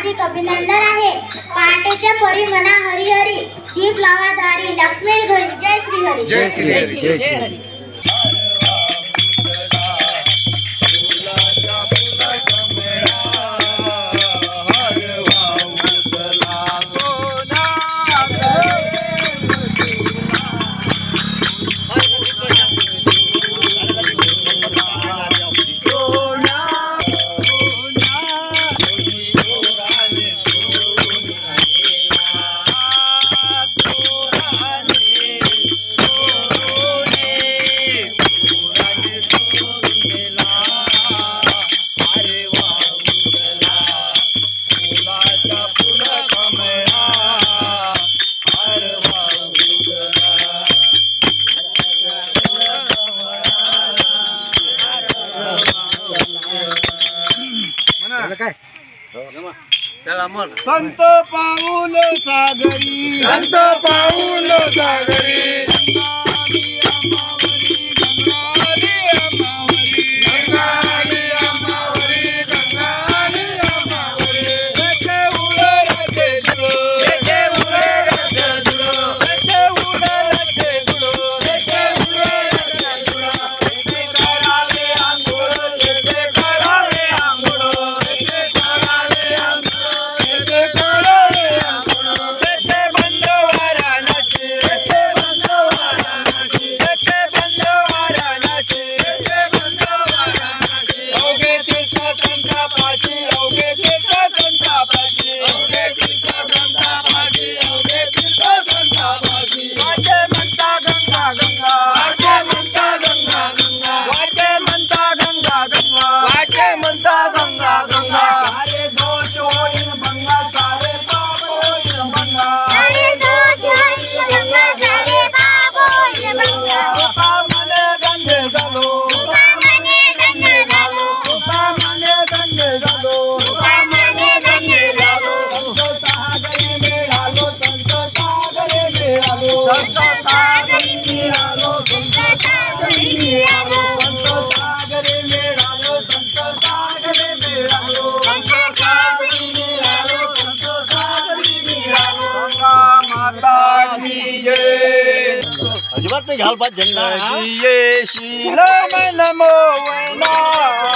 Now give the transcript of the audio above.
हार्दिक अभिनंदन आहे. पहाटेच्या परी म्हणा हरी हरी. दीप लावा दारी. लक्ष्मी घरी. जय श्री हरी जय श्री हरी जय श्री हरी संत पाऊल सागरी. संत पाऊल सागरी. गंगा गंगा अरे दो जोइन गंगा सारे बाबो इन गंगे जालो सामने गंगे जालो गंगे जालो में डालो संतो सागरे में ભગવતની ગાલ પાછ જન્મ શીલ નમો વૈના